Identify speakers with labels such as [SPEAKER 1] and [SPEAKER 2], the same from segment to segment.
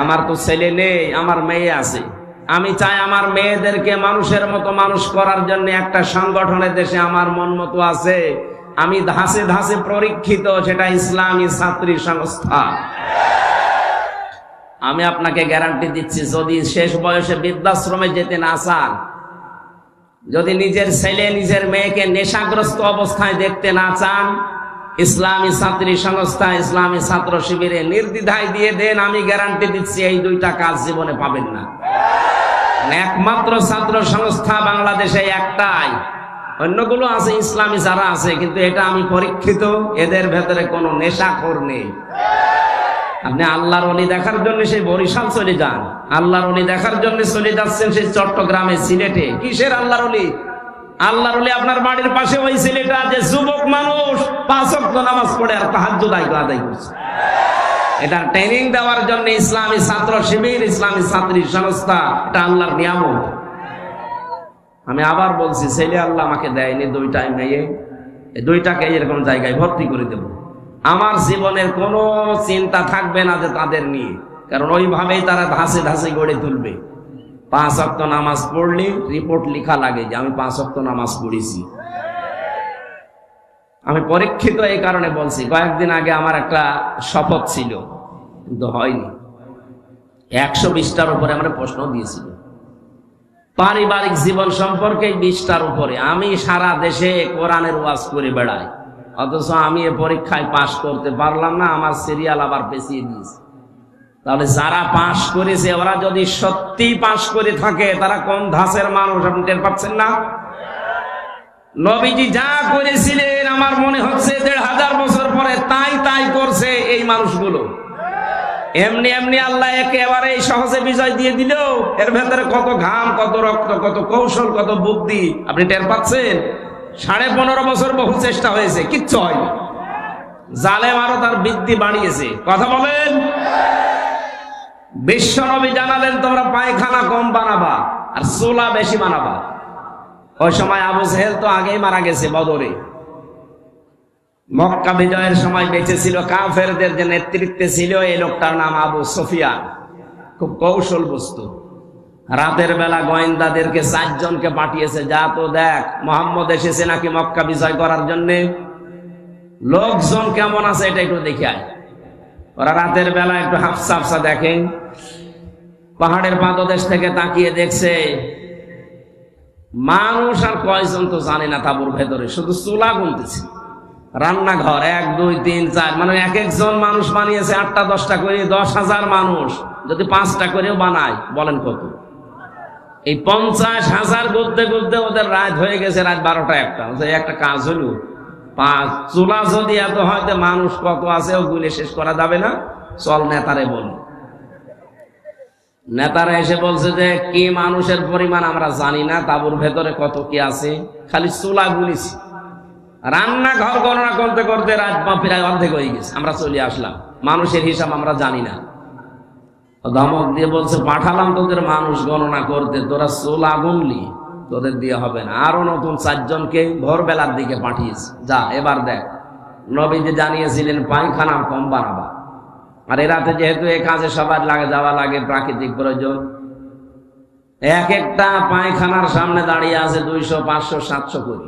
[SPEAKER 1] আমার তো ছেলে নেই, আমার মেয়ে আছে। আমি চাই আমার মেয়েদেরকে মানুষের মতো মানুষ করার জন্য একটা সংগঠনের দেশে আমার মন মতো আছে। আমি ধাসে ধাসে পরীক্ষিত, সেটা ইসলামী ছাত্রী সংস্থা। আমি আপনাকে গ্যারান্টি দিচ্ছি, যদি শেষ বয়সে বৃদ্ধাশ্রমে যেতে না চান, যদি নিজের ছেলে, নিজের মেয়েকে নেশাগ্রস্ত অবস্থায় দেখতে না চান ইসলামী ছাত্রী সংস্থা, ইসলামী ছাত্র শিবিরে নির্দ্বিধায় দিয়ে দেন, আমি গ্যারান্টি দিচ্ছি এই দুইটা কাজ জীবনে পাবেন না। একমাত্র ছাত্র সংস্থা বাংলাদেশে একটাই। অন্যগুলো আছে, ইসলামী যারা আছে, কিন্তু এটা আমি পরীক্ষিত, এদের ভেতরে কোনো নেশাখোর নেই। আপনি আল্লাহর অলি দেখার জন্য সেই বরিশাল চলে যান। আল্লাহর অলি দেখার জন্য চলে যাচ্ছেন সেই চট্টগ্রামে সিলেটে। কিসের আল্লাহর অলি আল্লাহর অলি আপনার বাড়ির পাশে ওই ছেলেটা যে যুবক মানুষ, পাঁচ ওয়াক্ত নামাজ পড়ে আর তাহাজ্জুদ আদায় করছে। এটা ট্রেনিং দেওয়ার জন্য ইসলামী ছাত্র শিবির, ইসলামী ছাত্রী সংস্থা, এটা আল্লাহর নিয়ামত। আমি আবার বলছি, ছেলে আল্লাহ আমাকে দেয়নি দুইটাই মেয়ে, এই দুইটাকে এরকম জায়গায় ভর্তি করে দেব। আমার জীবনের কোনো চিন্তা থাকবে না যে তাদের নিয়ে, কারণ ওইভাবেই তারা ধাসে ধাসে গড়ে তুলবে। পাঁচ অক্ত নামাজ পড়লে রিপোর্ট লেখা লাগে যে আমি পাঁচ অক্ত নামাজ পড়েছি। আমি পরীক্ষিত এই কারণে বলছি, কয়েকদিন আগে আমার একটা শপথ ছিল, কিন্তু হয়নি। একশো বিশটার উপরে আমরা প্রশ্ন দিয়েছিল। পারিবারিক জীবন সম্পর্কে বিশটার উপরে। আমি সারা দেশে কোরআনের ওয়াজ করে বেড়াই, অথচ আমি এ পরীক্ষায় পাশ করতে পারলাম না, আমার সিরিয়াল আবার পেছিয়ে দিয়েছে। তাহলে যারা পাশ করেছে, ওরা যদি সত্যি পাশ করে থাকে, তারা কোন ধাসের মানুষ আপনি টের পাচ্ছেন না? নবীজি যা করেছিলেন, আমার মনে হচ্ছে দেড় হাজার বছর পরে তাই তাই করছে এই মানুষগুলো। এমনি এমনি আল্লাহ একেবারে সহজে বিজয় দিয়ে দিল এর ভেতরে কত ঘাম, কত রক্ত, কত কৌশল, কত বুদ্ধি, আপনি টের পাচ্ছেন? সাড়ে পনেরো বছর বহু চেষ্টা হয়েছে, কিচ্ছু হয়নি। জালেম আরও তার বৃদ্ধি বাড়িয়েছে। কথা বলেন? বিশ্ব নবী জানালেন, তোমরা পায়খানা কম বানাবা আর চুলা বেশি বানাবা। ওই সময় আবু সেহেল তো আগেই মারা গেছে বদরে। মক্কা বিজয়ের সময় বেঁচে ছিল কাফেরদের যে নেতৃত্বে ছিল এই লোকটার নাম আবু সফিয়ান। খুব কৌশল বস্তু। রাতের বেলা গোয়েন্দাদেরকে চারজনকে পাঠিয়েছে, যা তো দেখ, মোহাম্মদ এসেছে নাকি মক্কা বিজয় করার জন্যে? লোকজন কেমন আছে এটা একটু দেখে আয়। ওরা রাতের বেলা একটু হাফসা হাফসা দেখে। পাহাড়ের পাদদেশ থেকে তাকিয়ে দেখছে, মানুষ আর কয়জন তো জানে না তাবুর ভেতরে, শুধু চুলা গুনতেছে। রান্নাঘর এক, দুই, তিন, চার মানে এক একজন মানুষ বানিয়েছে আটটা, দশটা করে, দশ হাজার মানুষ। যদি পাঁচটা করেও বানায়, বলেন কত? এই পঞ্চাশ হাজার গুলতে গুলতে ওদের রাত হয়ে গেছে রাত বারোটা একটা একটা কাজ হলো পাঁচ চুলা যদি এত হয়তো মানুষ কত আছে, ওগুলি শেষ করা যাবে না। চল নেতারে বল। নেতারা এসে বলছে যে, কি মানুষের পরিমাণ আমরা জানি না, তাবুর ভেতরে কত কি আছে। খালি চুলা গুলিছি রান্নাঘর গণনা করতে করতে রাত প্রায় অর্ধেক হয়ে গেছে, আমরা চলে আসলাম। মানুষের হিসাব আমরা জানি না। ধমক দিয়ে বলছে, পাঠালাম তোদের মানুষ গণনা করতে, তোরা চুলা গুনলি তোদের দিয়ে হবে না। আরও নতুন চারজনকে ভোরবেলার দিকে পাঠিয়েছে। যা, এবার দেখ। নবীজি জানিয়েছিলেন, পায়খানা কম বানাবা আর এরাতে যেহেতু এ কাজে সবার লাগে, যাওয়া লাগে, প্রাকৃতিক প্রয়োজন, এক একটা পায়খানার সামনে দাঁড়িয়ে আছে দুইশো, পাঁচশো, সাতশো করে।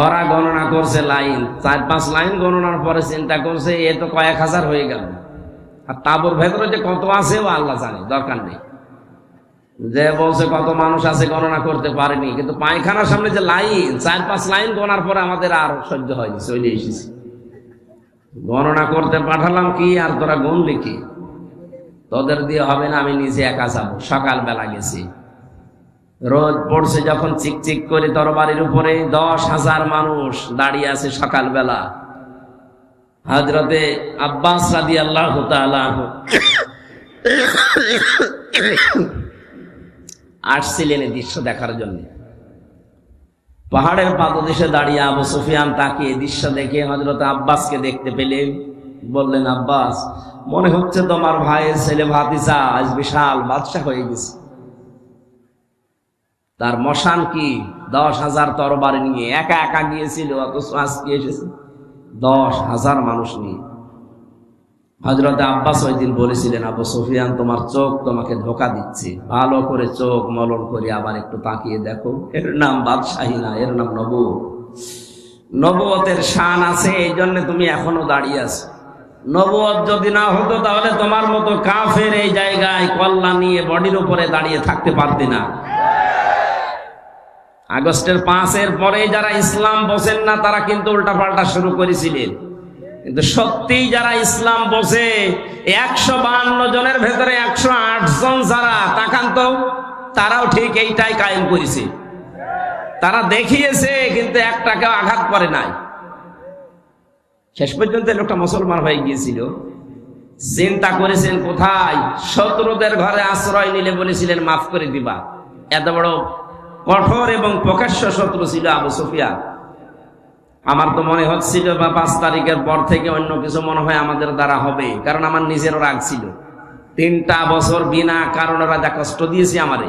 [SPEAKER 1] ওরা গণনা করছে লাইন। চার, পাঁচ লাইন গণনার পরে চিন্তা করছে, এ তো কয়েক হাজার হয়ে গেল। আর তাবুর ভেতরে যে কত আছে ও আল্লাহ জানে, দরকার নেই। যে বলছে কত মানুষ আছে গণনা করতে পারেনি, কিন্তু পায়খানার সামনে যে লাইন, চার পাঁচ লাইন গণার পরে আমাদের আর সহ্য হয়নি, চলে এসেছি। গণনা করতে পাঠালাম কি, আর তোরা গুনলি কি? তোদের দিয়ে হবে না, আমি নিজে একা যাব, সকালবেলা গেছি। রোদ পড়ছে যখন চিকচিক করে তরবারির উপরে, দশ হাজার মানুষ দাঁড়িয়ে আছে সকালবেলা। হাজরতে আব্বাস রাদি আল্লাহ আসছিলেন এই দৃশ্য দেখার জন্য। পাহাড়ের পাদদেশে দাঁড়িয়ে আবু সুফিয়ান তাকে দৃশ্য দেখে হজরত আব্বাসকে দেখতে পেলেন বললেন, আব্বাস, মনে হচ্ছে তোমার ভাইয়ের ছেলে ভাতিসা আজ বিশাল বাদশাহ হয়ে গেছে। তার মশান কি দশ হাজার তরবারি নিয়ে একা একা গিয়েছিল, অথচ আজকে এসেছে দশ হাজার মানুষ নিয়ে। হজরত আব্বাস ওই দিন বলেছিলেন, আবু সুফিয়ান, তোমার চোখ তোমাকে ধোকা দিচ্ছে। ভালো করে চোখ মলন করে আবার একটু তাকিয়ে দেখো। এর নাম বাদশাহী না, এর নাম নবু নবুয়তের শান আছে এই জন্য তুমি এখনও দাঁড়িয়ে আছো। নবুয়ত যদি না হতো, তাহলে তোমার মতো কাফের এই জায়গায় কল্লা নিয়ে বডির উপরে দাঁড়িয়ে থাকতে পারতি না। আগস্টের পাঁচের পরে যারা ইসলাম বসেন না, তারা কিন্তু উল্টাপাল্টা শুরু করেছিলেন। কিন্তু সত্যিই যারা ইসলাম বসে একশো বাহান্ন জনের ভেতরে একশো আট জন যারা তাকান তো তারাও ঠিক এইটাই কায়েম করেছে। তারা দেখিয়েছে, কিন্তু একটাকেও আঘাত করে নাই। শেষ পর্যন্ত লোকটা মুসলমান হয়ে গিয়েছিল। চিন্তা করেছেন, কোথায়? শত্রুদের ঘরে আশ্রয় নিলে বলেছিলেন, মাফ করে দিবা। এত বড় কঠোর এবং প্রকাশ্য শত্রু ছিল আবু সুফিয়া আমার তো মনে হচ্ছিল বা পাঁচ তারিখের পর থেকে অন্য কিছু মনে হয় আমাদের দ্বারা হবে, কারণ আমার নিজেরও রাগ ছিল। তিনটা বছর বিনা কারণে যা কষ্ট দিয়েছে আমারে।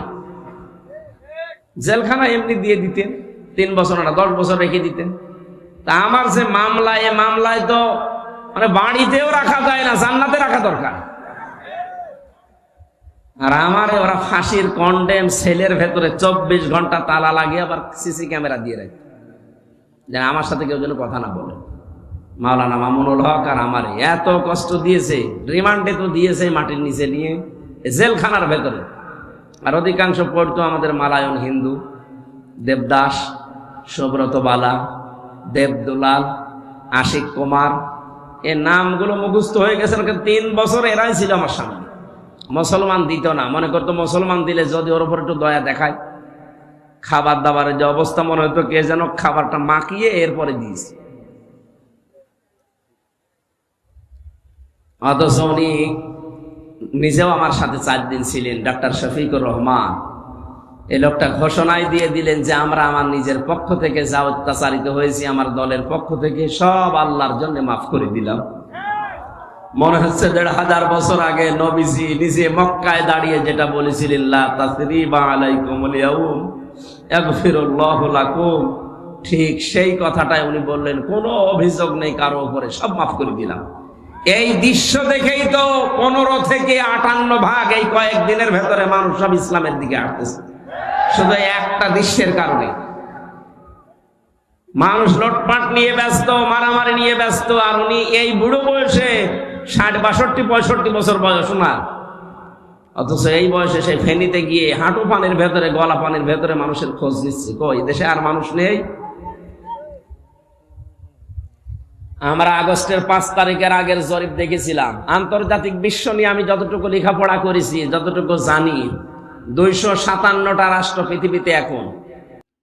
[SPEAKER 1] জেলখানা এমনি দিয়ে দিতেন, তিন বছর না, দশ বছর রেখে দিতেন। তা আমার যে মামলা এ মামলায় তো মানে বাড়িতেও রাখা যায় না, জান্নাতে রাখা দরকার। আর আমার ওরা ফাঁসির কন্ডেম সেলের ভেতরে চব্বিশ ঘণ্টা তালা লাগিয়ে আবার সিসি ক্যামেরা দিয়ে রাখে যে আমার সাথে কেউ যেন কথা না বলে। মাওলানা মামুনুল হক আর আমারে এত কষ্ট দিয়েছে, রিমান্ডে তো দিয়েছে মাটির নিচে নিয়ে জেলখানার ভেতরে। আর অধিকাংশ পড়তো আমাদের মালায়ন হিন্দু, দেবদাস সুব্রত বালা দেবদুলাল, আশিক কুমার, এ নামগুলো মুখস্থ হয়ে গেছে তিন বছর এরাই ছিল আমার সামনে। মুসলমান দিত না, মনে করতো মুসলমান দিলে যদি ওর উপর একটু দয়া দেখায়। খাবার দাবারের যে অবস্থা মনে হতো কে যেন খাবারটা মাখিয়ে এরপরে দিয়েছে। অথচ উনি নিজেও আমার সাথে চার দিন ছিলেন, ডাক্তার শফিকুর রহমান। এই লোকটা ঘোষণায় দিয়ে দিলেন যে আমরা আমার নিজের পক্ষ থেকে যা অত্যাচারিত হয়েছি, আমার দলের পক্ষ থেকে সব আল্লাহর জন্য মাফ করে দিলাম। মনে হচ্ছে দেড় হাজার বছর আগে নবীজি নিজে মক্কায় দাঁড়িয়ে যেটা বলেছিলেন, লা ঠিক সেই কথাটাই উনি বললেন, কোনো অভিযোগ নেই কারও উপরে, সব মাফ করে দিলাম। এই দৃশ্য দেখেই তো পনেরো থেকে আটান্ন ভাগ এই কয়েকদিনের ভেতরে মানুষ সব ইসলামের দিকে আসতেছে শুধু একটা দৃশ্যের কারণে। মানুষ লটপাট নিয়ে ব্যস্ত, মারামারি নিয়ে ব্যস্ত, আর উনি এই বুড়ো বয়সে ষাট, বাষট্টি, পঁয়ষট্টি বছর বয়স ওনার অথচ এই বয়সে সে ফেনিতে গিয়ে হাঁটু পানির ভেতরে, গলা পানির ভেতরে মানুষের খোঁজ নিচ্ছে। কই, দেশে আর মানুষ নেই? আমরা আগস্টের পাঁচ তারিখের আগের জরিপ দেখেছিলাম। আন্তর্জাতিক বিশ্ব নিয়ে আমি যতটুকু লেখাপড়া করেছি, যতটুকু জানি, দুইশো সাতান্নটা রাষ্ট্র পৃথিবীতে এখন।